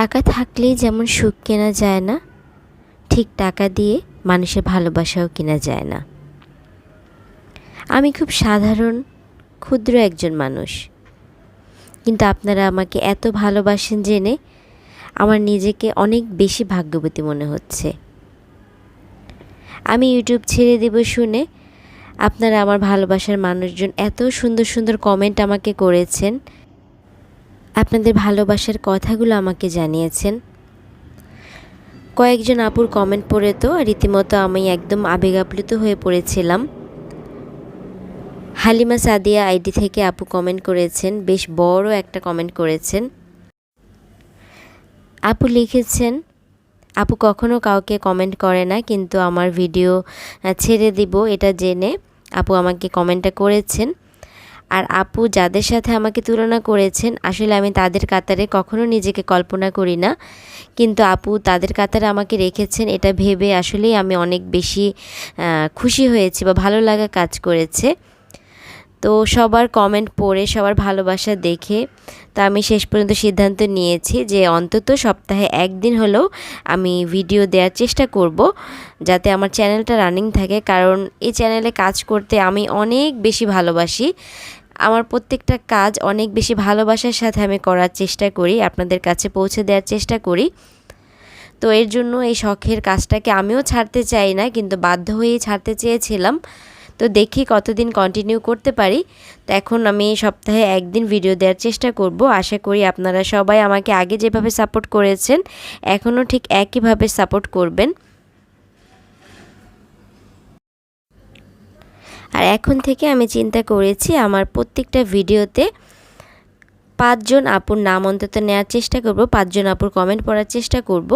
টাকা থাকলেই যেমন সুখ কেনা যায় না, ঠিক টাকা দিয়ে মানুষের ভালোবাসাও কেনা যায় না। আমি খুব সাধারণ, ক্ষুদ্র একজন মানুষ। কিন্তু আপনারা আমাকে এত ভালোবাসেন জেনে আমার নিজেকে অনেক বেশি ভাগ্যবতী মনে হচ্ছে। আমি ইউটিউব ছেড়ে দেব শুনে আপনারা আমার ভালোবাসার মানুষজন এত সুন্দর সুন্দর কমেন্ট আমাকে করেছেন। আপনাদের ভালোবাসার কথাগুলো আমাকে জানিয়েছেন। কয়েকজন আপুর কমেন্ট পড়ে তো রীতিমতো আমি একদম আবেগ আপ্লুত হয়ে পড়েছিলাম। হালিমা সাদিয়া আইডি থেকে আপু কমেন্ট করেছেন, বেশ বড় একটা কমেন্ট করেছেন। আপু লিখেছেন, আপু কখনো কাউকে কমেন্ট করে না, কিন্তু আমার ভিডিও ছেড়ে দিব, এটা জেনে আপু আমাকে কমেন্টটা করেছেন। আর আপু যাদের সাথে আমাকে তুলনা করেছেন, আসলে আমি তাদের কাতারে কখনো নিজেকে কল্পনা করি না। কিন্তু আপু তাদের কাতারে আমাকে রেখেছেন, এটা ভেবে আসলেই আমি অনেক বেশি খুশি হয়েছি বা ভালো লাগা কাজ করেছে। তো সবার কমেন্ট পড়ে, সবার ভালোবাসা দেখে। তো আমি শেষ পর্যন্ত সিদ্ধান্ত নিয়েছি যে অন্তত সপ্তাহে একদিন হলেও আমি ভিডিও দেওয়ার চেষ্টা করব, যাতে আমার চ্যানেলটা রানিং থাকে। কারণ এই চ্যানেলে কাজ করতে আমি অনেক বেশি ভালোবাসি। আমার প্রত্যেকটা কাজ অনেক বেশি ভালোবাসার সাথে আমি করার চেষ্টা করি, আপনাদের কাছে পৌঁছে দেওয়ার চেষ্টা করি। তো এর জন্য এই শখের কাজটাকে আমিও ছাড়তে চাই না, কিন্তু বাধ্য হয়ে ছাড়তে চেয়েছিলাম। তো দেখি কতদিন কন্টিনিউ করতে পারি। তো এখন আমি সপ্তাহে একদিন ভিডিও দেওয়ার চেষ্টা করব। আশা করি আপনারা সবাই আমাকে আগে যেভাবে সাপোর্ট করেছেন, এখনও ঠিক একইভাবে সাপোর্ট করবেন। আর এখন থেকে আমি চিন্তা করেছি আমার প্রত্যেকটা ভিডিওতে পাঁচজন আপুর নাম অন্তত নেওয়ার চেষ্টা করব, পাঁচজন আপুর কমেন্ট পড়ার চেষ্টা করব।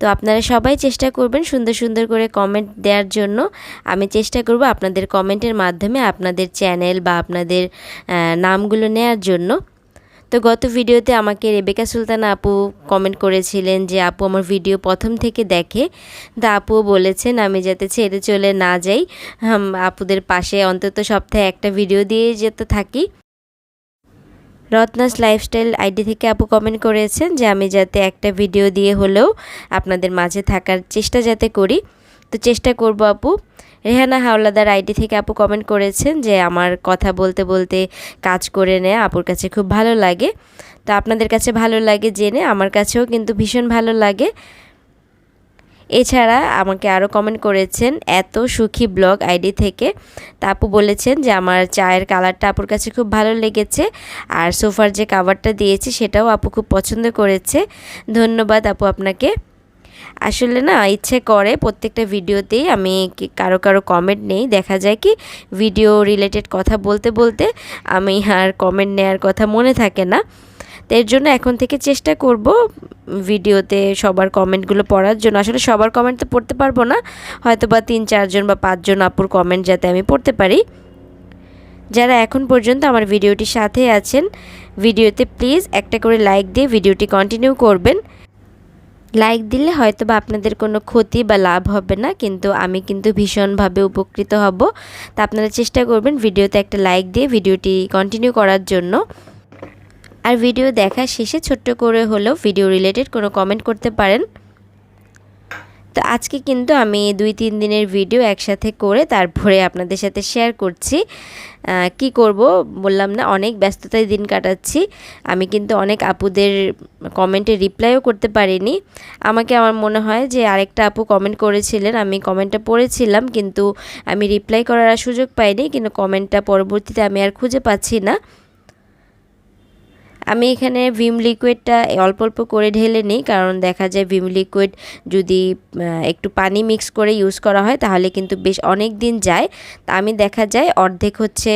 তো আপনারা সবাই চেষ্টা করবেন সুন্দর সুন্দর করে কমেন্ট দেওয়ার জন্য। আমি চেষ্টা করব আপনাদের কমেন্টের মাধ্যমে আপনাদের চ্যানেল বা আপনাদের নামগুলো নেওয়ার জন্য। তো গত ভিডিওতে আমাকে রেবেকা সুলতানা আপু কমেন্ট করেছিলেন যে, আপু, আমার ভিডিও প্রথম থেকে দেখে। তা আপুও বলেছেন, আমি যাতে ছেড়ে চলে না যাই আপুদের পাশে অন্তত সপ্তাহে একটা ভিডিও দিয়ে যেতে থাকি। রত্নাস লাইফস্টাইল আইডি থেকে আপু কমেন্ট করেছেন যে, আমি যাতে একটা ভিডিও দিয়ে হলেও আপনাদের মাঝে থাকার চেষ্টা যাতে করি। তো চেষ্টা করব, আপু। রেহানা হাওলাদার আইডি থেকে আপু কমেন্ট করেছেন যে, আমার কথা বলতে বলতে কাজ করে নেয় আপুর কাছে খুব ভালো লাগে। তো আপনাদের কাছে ভালো লাগে জেনে, আমার কাছেও কিন্তু ভীষণ ভালো লাগে। এছাড়া আমাকে আরও কমেন্ট করেছেন, এত সুখী ব্লগ আইডি থেকে। তা আপু বলেছেন যে, আমার চায়ের কালারটা আপুর কাছে খুব ভালো লেগেছে, আর সোফার যে কাভারটা দিয়েছি, সেটাও আপু খুব পছন্দ করেছে। ধন্যবাদ আপু আপনাকে। আসলে না ইচ্ছে করে প্রত্যেকটা ভিডিওতেই আমি কারও কারও কমেন্ট নেই। দেখা যায় কি ভিডিও রিলেটেড কথা বলতে বলতে আমি আর কমেন্ট নেওয়ার কথা মনে থাকে না। তো এর জন্য এখন থেকে চেষ্টা করব ভিডিওতে সবার কমেন্টগুলো পড়ার জন্য। আসলে সবার কমেন্ট তো পড়তে পারব না। হয়তো বা তিন চারজন বা পাঁচজন আপুর কমেন্ট যাতে আমি পড়তে পারি। যারা এখন পর্যন্ত আমার ভিডিওটির সাথে আছেন, ভিডিওতে প্লিজ একটা করে লাইক দিয়ে ভিডিওটি কন্টিনিউ করবেন। লাইক দিলে হয়তো বা আপনাদের কোনো ক্ষতি বা লাভ হবে না, কিন্তু আমি কিন্তু ভীষণভাবে উপকৃত হব। তা আপনারা চেষ্টা করবেন ভিডিওতে একটা লাইক দিয়ে ভিডিওটি কন্টিনিউ করার জন্য। আর ভিডিও দেখা শেষে ছোট্ট করে হলেও ভিডিও রিলেটেড কোনো কমেন্ট করতে পারেন। তো আজকে কিন্তু আমি দুই, তিন দিনের ভিডিও একসাথে করে তারপরে আপনাদের সাথে শেয়ার করছি। কি করব? বললাম না, অনেক ব্যস্ততায় দিন কাটাচ্ছি। আমি কিন্তু অনেক আপুদের কমেন্টে রিপ্লাইও করতে পারিনি। আমাকে আমার মনে হয় যে আরেকটা আপু কমেন্ট করেছিলেন, আমি কমেন্টটা পড়েছিলাম, কিন্তু আমি রিপ্লাই করার সুযোগ পাইনি, কিন্তু কমেন্টটা পরবর্তীতে আমি আর খুঁজে পাচ্ছি না। আমি এখানে ভিম লিকুইডটা অল্প অল্প করে ঢেলে নিই, কারণ দেখা যায় ভিম লিকুইড যদি একটু পানি মিক্স করে ইউজ করা হয় তাহলে কিন্তু বেশ অনেক দিন যায়। তা আমি দেখা যায় অর্ধেক হচ্ছে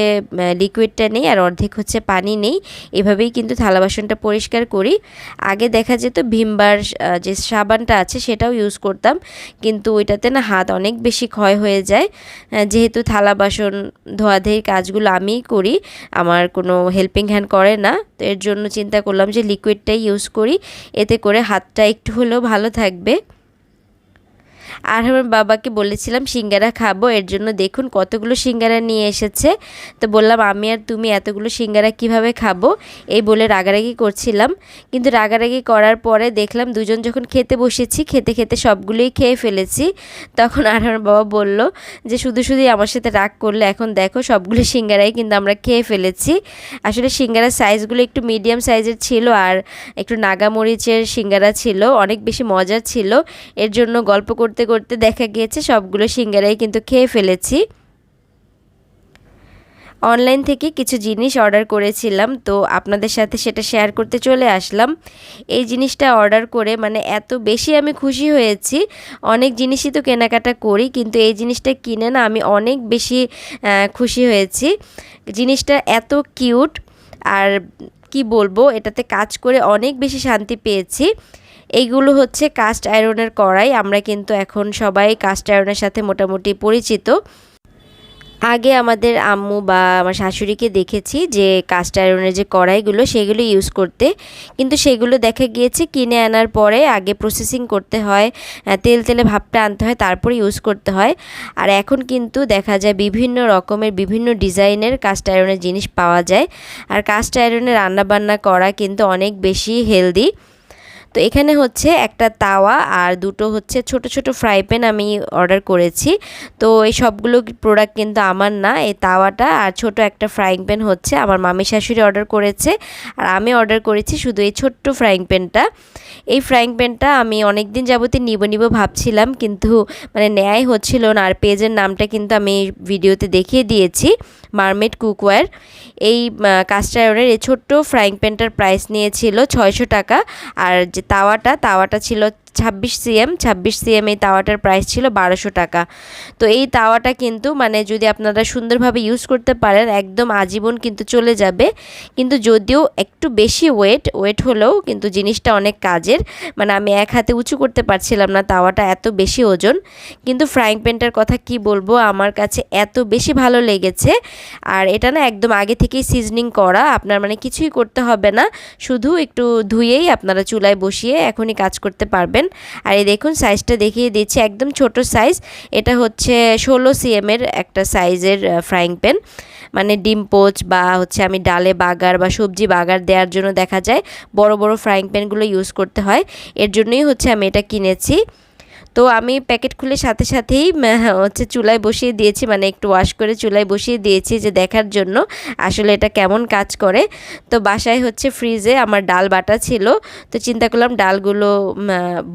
লিকুইডটা নেই আর অর্ধেক হচ্ছে পানি নেই। এভাবেই কিন্তু থালা বাসনটা পরিষ্কার করি। আগে দেখা যেত ভিমবার যে সাবানটা আছে সেটাও ইউজ করতাম, কিন্তু ওইটাতে না হাত অনেক বেশি ক্ষয় হয়ে যায়। যেহেতু থালা বাসন ধোয়াধের কাজগুলো আমিই করি, আমার কোনো হেল্পিং হ্যান্ড করে না, তো এর জন্য চিন্তা করলাম যে লিকুইডটাই ইউজ করি এতে করে হাতটা একটু হলেও ভালো থাকবে। আর আমার বাবাকে বলেছিলাম, সিঙ্গারা খাব, এর জন্য দেখুন কতগুলো সিঙ্গারা নিয়ে এসেছে। তো বললাম, আমি আর তুমি এতগুলো সিঙ্গারা কীভাবে খাব? এই বলে রাগারাগি করছিলাম। কিন্তু রাগারাগি করার পরে দেখলাম, দুজন যখন খেতে বসেছি, খেতে খেতে সবগুলোই খেয়ে ফেলেছি, তখন আর আমার বাবা বলল যে, শুধু শুধুই আমার সাথে রাগ করলে, এখন দেখো সবগুলো সিঙ্গারাই কিন্তু আমরা খেয়ে ফেলেছি। আসলে সিঙ্গারার সাইজগুলো একটু মিডিয়াম সাইজের ছিল আর একটু নাগামরিচের সিঙ্গারা ছিল, অনেক বেশি মজার ছিল। এর জন্য গল্প করতে করতে করতে দেখা গিয়েছে, সবগুলো সিঙ্গারাই কিন্তু খেয়ে ফেলেছি। অনলাইন থেকে কিছু জিনিস অর্ডার করেছিলাম, তো আপনাদের সাথে সেটা শেয়ার করতে চলে আসলাম। এই জিনিসটা অর্ডার করে মানে এত বেশি আমি খুশি হয়েছি। অনেক জিনিসই তো কেনাকাটা করি, কিন্তু এই জিনিসটা কিনে না আমি অনেক বেশি খুশি হয়েছি। জিনিসটা এত কিউট আর কি বলব, এটাতে কাজ করে অনেক বেশি শান্তি পেয়েছি। এইগুলো হচ্ছে কাস্ট আয়রনের কড়াই। আমরা কিন্তু এখন সবাই কাস্ট আয়রনের সাথে মোটামুটি পরিচিত। আগে আমাদের আম্মু বা আমার শাশুড়িকে দেখেছি যে কাস্ট আয়রনের যে কড়াইগুলো, সেগুলো ইউজ করতে। কিন্তু সেগুলো দেখা গিয়েছে কিনে আনার পরে আগে প্রসেসিং করতে হয় তেল তেলে ভাবটা আনতে হয়, তারপরে ইউজ করতে হয়। আর এখন কিন্তু দেখা যায় বিভিন্ন রকমের, বিভিন্ন ডিজাইনের কাস্ট আয়রনের জিনিস পাওয়া যায়। আর কাস্ট আয়রনের রান্নাবান্না করা কিন্তু অনেক বেশি হেলদি তো এখানে হচ্ছে একটা তাওয়া আর দুটো হচ্ছে ছোট ছোট ফ্রাই প্যান আমি অর্ডার করেছি। তো এই সবগুলো প্রোডাক্ট কিন্তু আমার না, এই তাওয়াটা আর ছোট একটা ফ্রাইং প্যান হচ্ছে আমার মামি শাশুড়ি অর্ডার করেছে। আর আমি অর্ডার করেছি শুধু এই ছোট্ট ফ্রাইং প্যানটা এই ফ্রাইং প্যানটা আমি অনেক দিন যাবতীয় নিব নিব ভাবছিলাম কিন্তু মানে ন্যায় হচ্ছিল না আর পেজের নামটা কিন্তু আমি ভিডিওতে দেখিয়ে দিয়েছি মারমেড কুকওয়্যার এই কাস্টার এই ছোট্ট ফ্রাইং প্যানটার প্রাইস নিয়েছিল ছয়শো টাকা। আর যে তাওয়াটা তাওয়াটা ছিল ছাব্বিশ সিএম ছাব্বিশ সিএম এই তাওয়াটার প্রাইস ছিল বারোশো টাকা। তো এই তাওয়াটা কিন্তু মানে যদি আপনারা সুন্দরভাবে ইউজ করতে পারেন, একদম আজীবন কিন্তু চলে যাবে। কিন্তু যদিও একটু বেশি ওয়েট ওয়েট হলেও কিন্তু জিনিসটা অনেক কাজের। মানে আমি এক হাতে উঁচু করতে পারছিলাম না তাওয়াটা এত বেশি ওজন। কিন্তু ফ্রাইং প্যানটার কথা কি বলব, আমার কাছে এত বেশি ভালো লেগেছে। আর এটা না একদম আগে থেকেই সিজনিং করা, আপনার মানে কিছুই করতে হবে না। শুধু একটু ধুয়েই আপনারা চুলায় বসিয়ে এখনই কাজ করতে পারবেন। আর এই দেখুন সাইজটা দেখিয়ে দিচ্ছি, একদম ছোট সাইজ এটা হচ্ছে ষোলো সিএমের একটা সাইজের ফ্রাইং প্যান মানে ডিম পোচ বা হচ্ছে আমি ডালে বাগার বা সবজি বাগার দেওয়ার জন্য দেখা যায়। বড় বড় ফ্রাইং প্যানগুলো ইউজ করতে হয়। এর জন্যই হচ্ছে আমি এটা কিনেছি। তো আমি প্যাকেট খুলে সাথে সাথেই হচ্ছে চুলায় বসিয়ে দিয়েছি মানে একটু ওয়াশ করে চুলায় বসিয়ে দিয়েছি যে দেখার জন্য আসলে এটা কেমন কাজ করে। তো বাসায় হচ্ছে ফ্রিজে আমার ডাল বাটা ছিল, তো চিন্তা করলাম ডালগুলো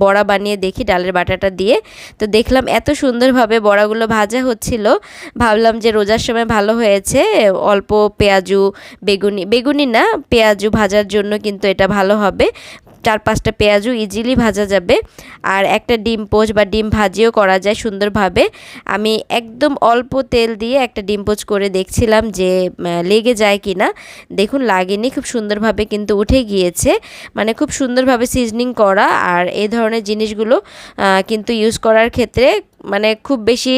বড়া বানিয়ে দেখি ডালের বাটাটা দিয়ে। তো দেখলাম এত সুন্দরভাবে বড়াগুলো ভাজা হচ্ছিল, ভাবলাম যে রোজার সময় ভালো হয়েছে, অল্প পেঁয়াজু, বেগুনি বেগুনি না, পেঁয়াজু ভাজার জন্য কিন্তু এটা ভালো হবে। চার পাঁচটা পেঁয়াজও ইজিলি ভাজা যাবে। আর একটা ডিম পোচ বা ডিম ভাজিও করা যায় সুন্দরভাবে। আমি একদম অল্প তেল দিয়ে একটা ডিম পোচ করে দেখছিলাম যে লেগে যায় কি না দেখুন, লাগেনি, খুব সুন্দরভাবে কিন্তু উঠে গিয়েছে। মানে খুব সুন্দরভাবে সিজনিং করা। আর এই ধরনের জিনিসগুলো কিন্তু ইউজ করার ক্ষেত্রে মানে খুব বেশি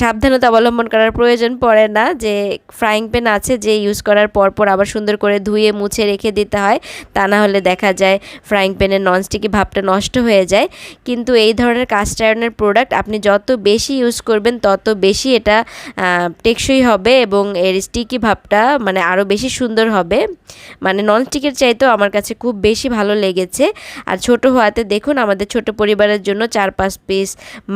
সাবধানতা অবলম্বন করার প্রয়োজন পড়ে না, যে ফ্রাইং প্যান আছে যে ইউজ করার পর পর আবার সুন্দর করে ধুয়ে মুছে রেখে দিতে হয়, তা না হলে দেখা যায় ফ্রাইং প্যানের ননস্টিকি ভাবটা নষ্ট হয়ে যায়। কিন্তু এই ধরনের কাস্ট আয়রনের প্রোডাক্ট আপনি যত বেশি ইউজ করবেন, তত বেশি এটা টেকসই হবে এবং এর স্টিকি ভাবটা মানে আরও বেশি সুন্দর হবে। মানে ননস্টিকের চাইতেও আমার কাছে খুব বেশি ভালো লেগেছে। আর ছোট হওয়াতে দেখুন আমাদের ছোট পরিবারের জন্য চার পাঁচ পিস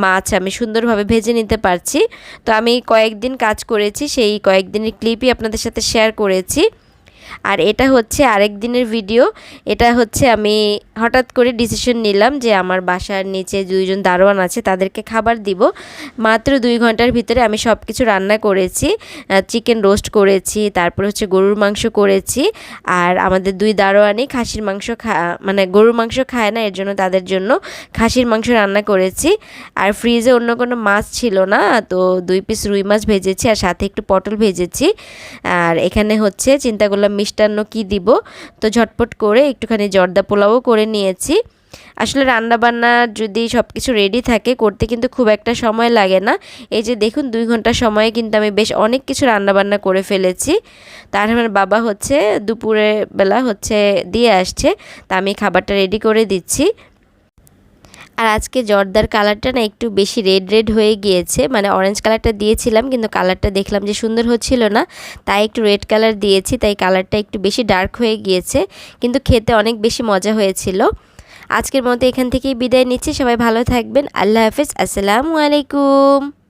মাছ আমি সুন্দরভাবে ভেজে নিতে পারছি। তো আমি কয়েকদিন কাজ করেছি, সেই কয়েকদিনের ক্লিপই আপনাদের সাথে শেয়ার করেছি। আর এটা হচ্ছে আরেক দিনের ভিডিও। এটা হচ্ছে আমি হঠাৎ করে ডিসিশন নিলাম যে আমার বাসার নিচে দুইজন দারোয়ান আছে, তাদেরকে খাবার দিব। মাত্র দুই ঘণ্টার ভিতরে আমি সব কিছু রান্না করেছি চিকেন রোস্ট করেছি, তারপর হচ্ছে গরুর মাংস করেছি। আর আমাদের দুই দারোয়ানই খাসির মাংস খা মানে গরুর মাংস খায় না, এর জন্য তাদের জন্য খাসির মাংস রান্না করেছি। আর ফ্রিজে অন্য কোনো মাছ ছিল না, তো দুই পিস রুই মাছ ভেজেছি আর সাথে একটু পটল ভেজেছি। আর এখানে হচ্ছে চিন্তা করলাম মিষ্টান্ন কি দিব? তো ঝটপট করে একটুখানি জর্দা পোলাও করে নিয়েছি। আসলে রান্নাবান্না যদি সব কিছু রেডি থাকে, করতে কিন্তু খুব একটা সময় লাগে না। এই যে দেখুন, দুই ঘণ্টা সময়ে কিন্তু আমি বেশ অনেক কিছু রান্নাবান্না করে ফেলেছি। তার আমার বাবা হচ্ছে দুপুরে বেলা হচ্ছে দিয়ে আসছে, তা আমি খাবারটা রেডি করে দিচ্ছি। আর আজকে জর্দার কালারটা না একটু বেশি রেড রেড হয়ে গিয়েছে। মানে অরেঞ্জ কালারটা দিয়েছিলাম, কিন্তু কালারটা দেখলাম যে সুন্দর হচ্ছিল না। তাই একটু রেড কালার দিয়েছি, তাই কালারটা একটু বেশি ডার্ক হয়ে গিয়েছে। কিন্তু খেতে অনেক বেশি মজা হয়েছিল। আজকের মতো এখান থেকেই বিদায় নিচ্ছি। সবাই ভালো থাকবেন। আল্লাহ হাফিজ। আসসালামু আলাইকুম।